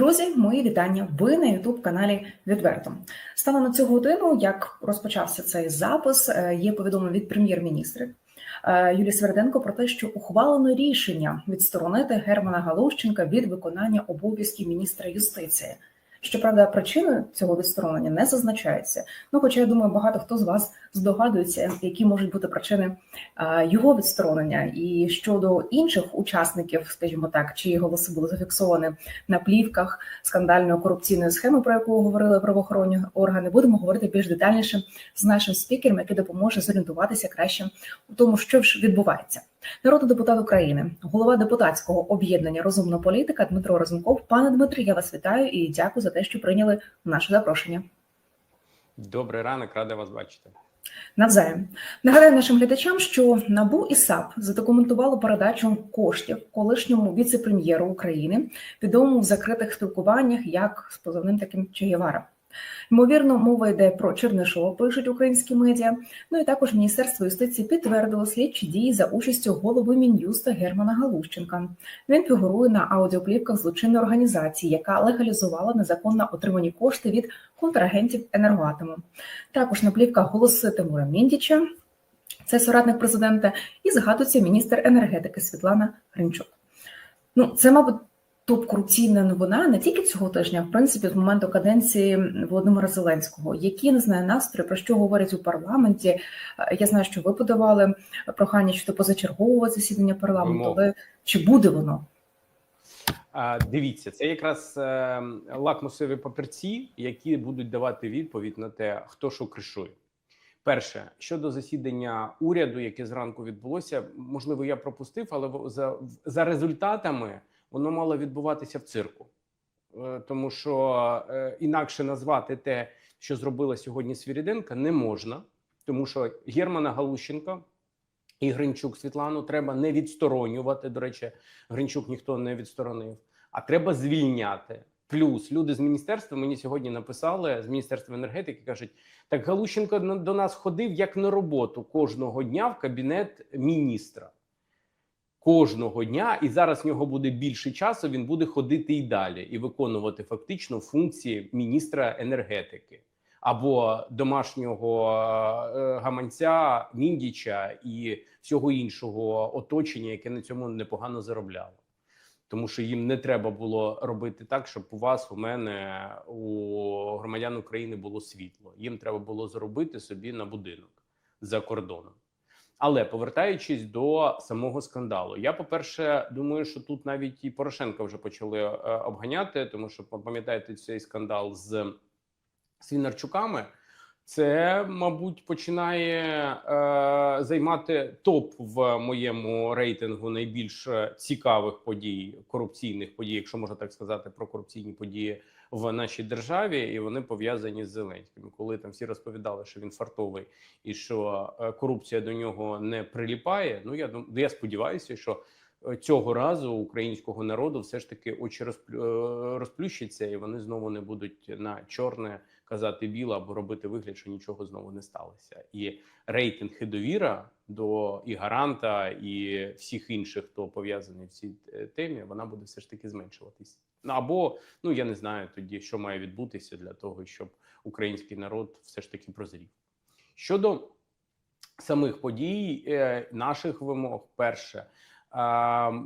Друзі, мої вітання. Ви на youtube каналі Відверто. Станом на цю годину, як розпочався цей запис, е, є повідомлення від прем'єр-міністра е, Юлії Сверденко про те, що ухвалено рішення відсторонити Германа Галущенка від виконання обов'язків міністра юстиції. Щоправда, причини цього відсторонення не зазначаються. Ну, хоча я думаю, багато хто з вас здогадується, які можуть бути причини його відсторонення, і щодо інших учасників, скажімо так, чиї голоси були зафіксовані на плівках скандальної корупційної схеми, про яку говорили правоохоронні органи, будемо говорити більш детальніше з нашим спікером, який допоможе зорієнтуватися краще у тому, що ж відбувається. Народний депутат України, голова депутатського об'єднання Розумна політика Дмитро Розумков. Пане Дмитро, я вас вітаю і дякую за те, що прийняли наше запрошення. Добрий ранок, рада вас бачити. Навзаєм нагадаю нашим глядачам, що набу і САП задокументували передачу коштів колишньому віце-прем'єру України, відомому в закритих спілкуваннях як з позовним таким Чегєвара. Ймовірно, мова йде про Чернишова, пишуть українські медіа. Ну і також Міністерство юстиції підтвердило слідчі дії за участю голови мін'юста Германа Галущенка. Він фігурує на аудіоплівках злочинної організації, яка легалізувала незаконно отримані кошти від контрагентів енергоатому. Також на плівках голоси Тимура Міндіча, це соратник президента, і згадується міністр енергетики Світлана Гринчук. Ну, це, мабуть топ корупційна новина не тільки цього тижня, в принципі з моменту каденції Володимира Зеленського, які не знаю настрої, про що говорять у парламенті. Я знаю, що ви подавали прохання щодо позачергового засідання парламенту, але чи буде воно? Дивіться, це якраз е, лакмусові папірці, які будуть давати відповідь на те, хто що кришує. Перше щодо засідання уряду, яке зранку відбулося, можливо, я пропустив, але за, за результатами воно мало відбуватися в цирку, е, тому що е, інакше назвати те, що зробила сьогодні Свіріденка, не можна, тому що Германа Галущенка і Гринчук Світлану треба не відсторонювати. До речі, Гринчук ніхто не відсторонив, а треба звільняти. Плюс люди з міністерства мені сьогодні написали з міністерства енергетики. кажуть, так Галущенко до нас ходив як на роботу кожного дня в кабінет міністра кожного дня, і зараз в нього буде більше часу. Він буде ходити і далі і виконувати фактично функції міністра енергетики або домашнього е, гаманця Міндіча і всього іншого оточення, яке на цьому непогано заробляло. Тому що їм не треба було робити так, щоб у вас, у мене, у громадян України було світло. Їм треба було зробити собі на будинок за кордоном. Але повертаючись до самого скандалу, я по перше думаю, що тут навіть і Порошенка вже почали е, обганяти, тому що пам'ятаєте цей скандал з Свінарчуками. Це, мабуть, починає е, займати топ в моєму рейтингу найбільш цікавих подій, корупційних подій, якщо можна так сказати, про корупційні події в нашій державі, і вони пов'язані з Зеленським. Коли там всі розповідали, що він фартовий і що е, корупція до нього не приліпає. Ну я я сподіваюся, що е, цього разу українського народу все ж таки очі розплю, е, розплющаться, і вони знову не будуть на чорне казати біле або робити вигляд, що нічого знову не сталося. І рейтинг і довіра до і гаранта, і всіх інших, хто пов'язаний в цій темі, вона буде все ж таки зменшуватись. Або ну я не знаю тоді, що має відбутися для того, щоб український народ все ж таки прозрів. Щодо самих подій, е, наших вимог, перше.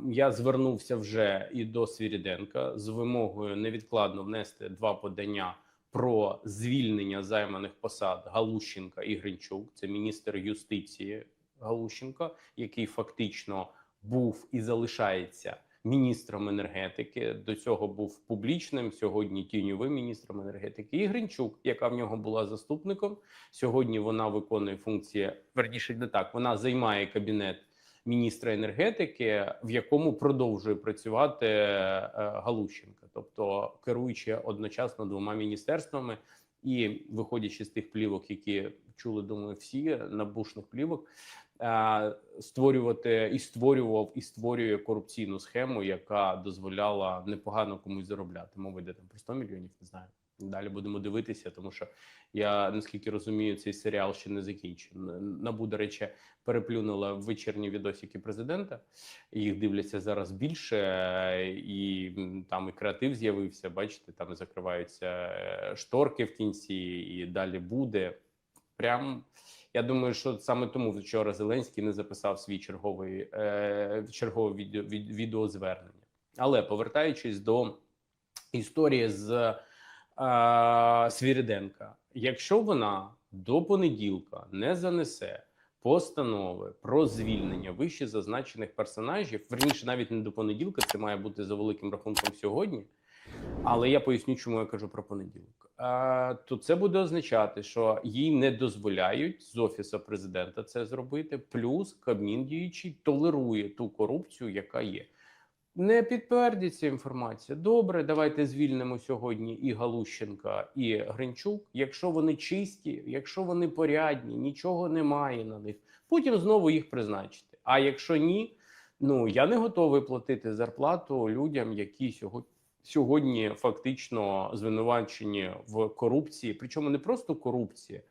Я звернувся вже і до Свіріденка з вимогою невідкладно внести два подання про звільнення займаних посад Галущенка і Гринчук. Це міністр юстиції Галущенка, який фактично був і залишається міністром енергетики. До цього був публічним сьогодні. Тіньовим міністром енергетики і Гринчук, яка в нього була заступником. Сьогодні вона виконує функції верніше не так. Вона займає кабінет міністра енергетики, в якому продовжує працювати е, Галущенка, тобто керуючи одночасно двома міністерствами. І виходячи з тих плівок, які чули, думаю, всі набушних плівок, створювати і створював і створює корупційну схему, яка дозволяла непогано комусь заробляти. Мова йде там про 100 мільйонів, не знаю. Далі будемо дивитися, тому що я наскільки розумію, цей серіал ще не закінчений. Набу, до речі, переплюнула вечірні відосики президента. Їх дивляться зараз більше, і там і креатив з'явився. Бачите, там закриваються е, шторки в кінці, і далі буде. Прям я думаю, що саме тому вчора Зеленський не записав свій черговий е, чергове відео, від, відеозвернення. Але повертаючись до історії з е, Свіриденка, якщо вона до понеділка не занесе постанови про звільнення вище зазначених персонажів, верніше навіть не до понеділка, це має бути за великим рахунком сьогодні. Але я поясню, чому я кажу про понеділок. Е, то це буде означати, що їй не дозволяють з офісу президента це зробити. Плюс Кабмін діючий толерує ту корупцію, яка є. Не підтвердиться інформація. Добре, давайте звільнимо сьогодні і Галущенка, і Гринчук. Якщо вони чисті, якщо вони порядні, нічого немає на них. Потім знову їх призначити. А якщо ні, ну я не готовий платити зарплату людям, які сьогодні. Сьогодні фактично звинувачені в корупції, причому не просто корупції,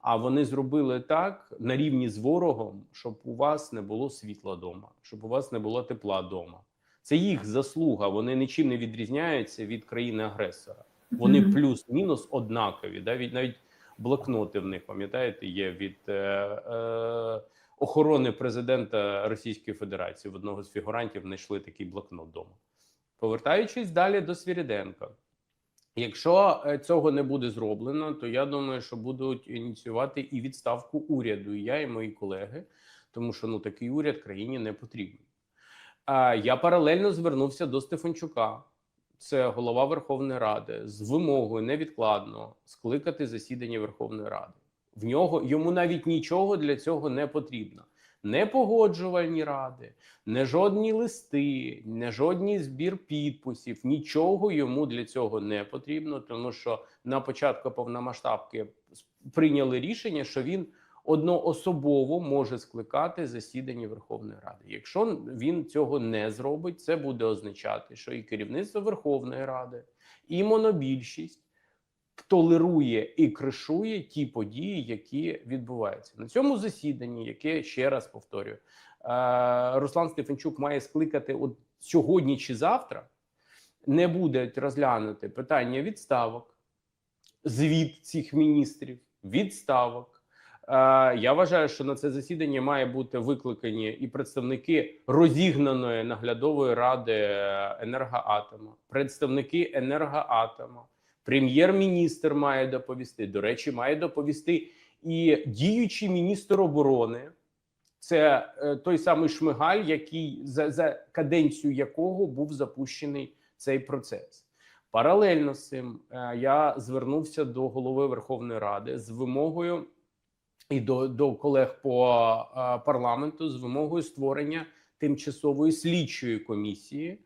а вони зробили так на рівні з ворогом, щоб у вас не було світла вдома, щоб у вас не було тепла вдома. Це їх заслуга. Вони нічим не відрізняються від країни-агресора. Вони Мгм. плюс-мінус однакові. Да? Від навіть блокноти в них пам'ятаєте, є від е, е, охорони президента Російської Федерації. В одного з фігурантів знайшли такий блокнот вдома. Повертаючись далі до Свіріденка. Якщо е, цього не буде зроблено, то я думаю, що будуть ініціювати і відставку уряду, і я, і мої колеги, тому що ну такий уряд країні не потрібен. А я паралельно звернувся до Стефанчука, це голова Верховної Ради, з вимогою невідкладно скликати засідання Верховної Ради. В нього йому навіть нічого для цього не потрібно. Не погоджувальні ради, не жодні листи, не жодний збір підписів. Нічого йому для цього не потрібно, тому що на початку повномасштабки прийняли рішення, що він одноособово може скликати засідання Верховної Ради. Якщо він цього не зробить, це буде означати, що і керівництво Верховної Ради, і монобільшість толерує і кришує ті події, які відбуваються на цьому засіданні, яке ще раз повторюю, е, Руслан Стефанчук має скликати от сьогодні чи завтра. Не буде розглянути питання відставок, звіт цих міністрів, відставок. Е, Я вважаю, що на це засідання має бути викликані і представники розігнаної наглядової ради енергоатома, представники енергоатома, прем'єр-міністр має доповісти. До речі, має доповісти і діючий міністр оборони. Це е, той самий Шмигаль, який за, за каденцію якого був запущений цей процес. Паралельно з цим е, я звернувся до голови Верховної Ради з вимогою і до, до колег по е, парламенту з вимогою створення тимчасової слідчої комісії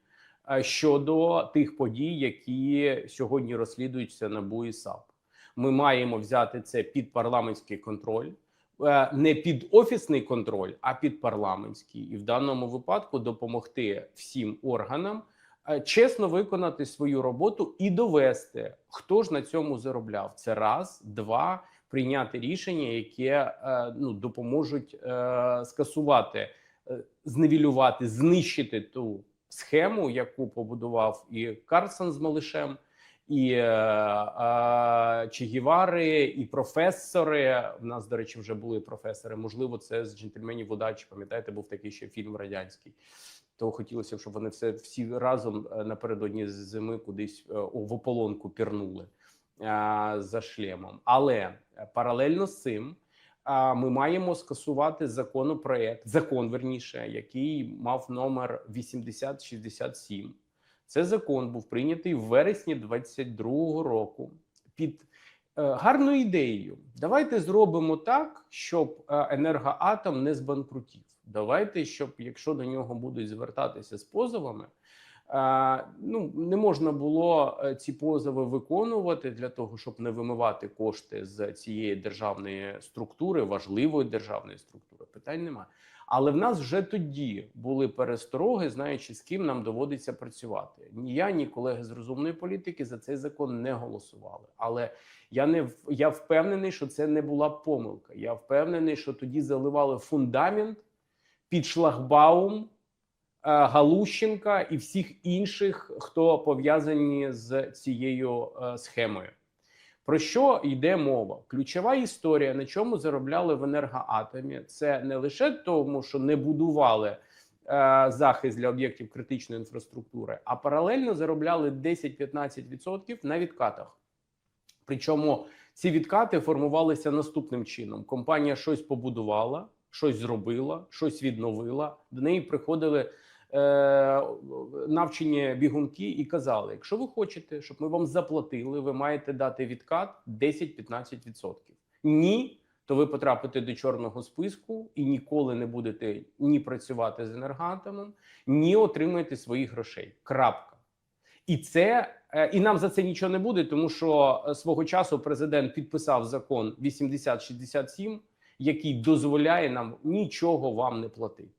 е, щодо тих подій, які сьогодні розслідуються НАБУ і САП. Ми маємо взяти це під парламентський контроль. Е, Не під офісний контроль, а під парламентський, і в даному випадку допомогти всім органам чесно виконати свою роботу і довести, хто ж на цьому заробляв. Це раз, два прийняти рішення, яке е, ну допоможуть е, скасувати, е, зневілювати, знищити ту схему, яку побудував і Карсон з Малишем, і е, е, Че Гівари, і професори. В нас, до речі, вже були професори. Можливо, це з джентльменів удачі. Пам'ятаєте, був такий ще фільм радянський. То хотілося б, щоб вони все всі разом напередодні зими кудись в ополонку пірнули за шлемом. Але е, паралельно з цим е, ми маємо скасувати законопроект, закон верніше, який мав номер 8067. Це закон був прийнятий в вересні 22-го року під е, гарною ідеєю. Давайте зробимо так, щоб е, енергоатом не збанкрутів. Давайте, щоб якщо до нього будуть звертатися з позовами, е, ну не можна було е, ці позови виконувати для того, щоб не вимивати кошти з цієї державної структури, важливої державної структури. питань немає. Але в нас вже тоді були перестороги, знаючи з ким нам доводиться працювати. Ні я, ні колеги з розумної політики за цей закон не голосували. Але я не я впевнений, що це не була помилка. Я впевнений, що тоді заливали фундамент під шлагбаум е, Галущенка і всіх інших, хто пов'язані з цією е, схемою. Про що йде мова? Ключова історія, на чому заробляли в енергоатомі, це не лише тому, що не будували е, захист для об'єктів критичної інфраструктури, а паралельно заробляли 10-15% на відкатах. Причому ці відкати формувалися наступним чином: компанія щось побудувала, щось зробила, щось відновила. До неї приходили е, навчені бігунки і казали: якщо ви хочете, щоб ми вам заплатили, ви маєте дати відкат 10-15%. Ні, то ви потрапите до чорного списку і ніколи не будете ні працювати з енергоатомом, ні отримаєте своїх грошей. Крапка. І це е, і нам за це нічого не буде, тому що е, свого часу президент підписав закон 8067, який дозволяє нам нічого вам не платити.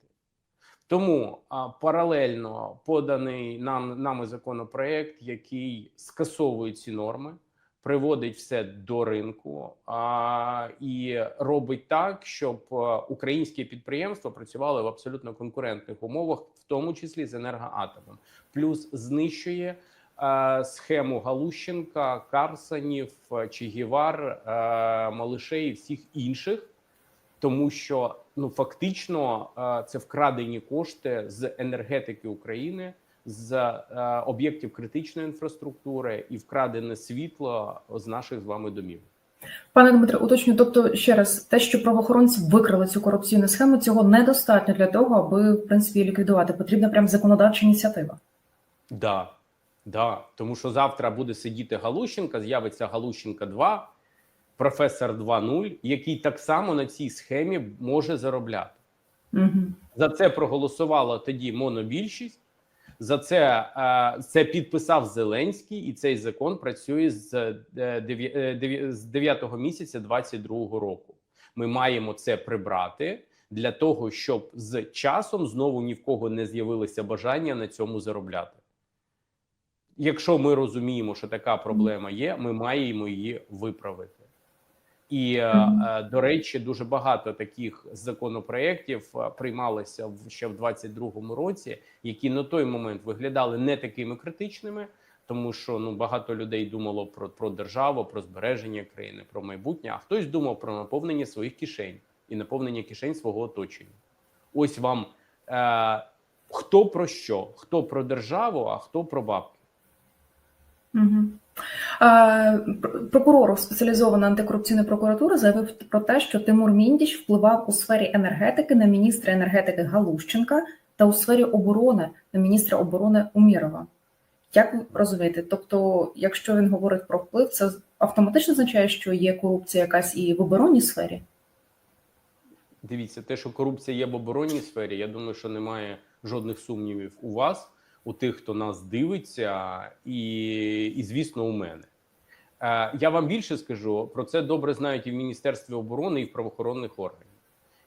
Тому паралельно поданий нам нами законопроект, який скасовує ці норми, приводить все до ринку а, і робить так, щоб українські підприємства працювали в абсолютно конкурентних умовах, в тому числі з енергоатомом, плюс знищує схему Галущенка, Карсанів, Чигівар, Малишей і всіх інших, тому що ну фактично е, це вкрадені кошти з енергетики України. З е, об'єктів критичної інфраструктури і вкрадене світло з наших з вами домів. Пане Дмитре, уточню, тобто ще раз, те, що правоохоронці викрили цю корупційну схему, цього недостатньо для того, аби в принципі ліквідувати. Потрібна прям законодавча ініціатива. Да, да. Тому що завтра буде сидіти Галущенка, з'явиться Галущенка 2, професор 2.0, який так само на цій схемі може заробляти. Угу. За це проголосувала тоді монобільшість. За це е, це підписав Зеленський, і цей закон працює з е, дев'я- е, з 9 місяця 22 року. Ми маємо це прибрати для того, щоб з часом знову ні в кого не з'явилося бажання на цьому заробляти. Якщо ми розуміємо, що така проблема є, ми маємо її виправити. І е, е, до речі, дуже багато таких законопроєктів е, приймалося в ще в 22-му році, які на той момент виглядали не такими критичними, тому що ну багато людей думало про, про державу, про збереження країни, про майбутнє. А хтось думав про наповнення своїх кишень і наповнення кишень свого оточення. Ось вам е, хто про що, хто про державу, а хто про бабки. Прокурор спеціалізованої антикорупційної прокуратури заявив про те, що Тимур Міндіч впливав у сфері енергетики на міністра енергетики Галущенка та у сфері оборони на міністра оборони Умірова. Як ви розумієте? Тобто, якщо він говорить про вплив, це автоматично означає, що є корупція якась і в оборонній сфері? Дивіться, те, що корупція є в оборонній сфері, я думаю, що немає жодних сумнівів у вас, у тих, хто нас дивиться, і, і звісно, у мене. Е, я вам більше скажу про це добре знають і в Міністерстві оборони, і в правоохоронних органів.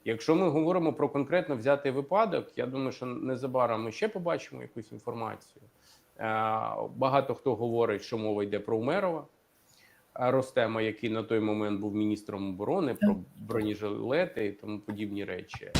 Якщо ми говоримо про конкретно взятий випадок, я думаю, що незабаром ми ще побачимо якусь інформацію. Е, багато хто говорить, що мова йде про Умерова. Е, Ростема, який на той момент був міністром оборони, про бронежилети і тому подібні речі.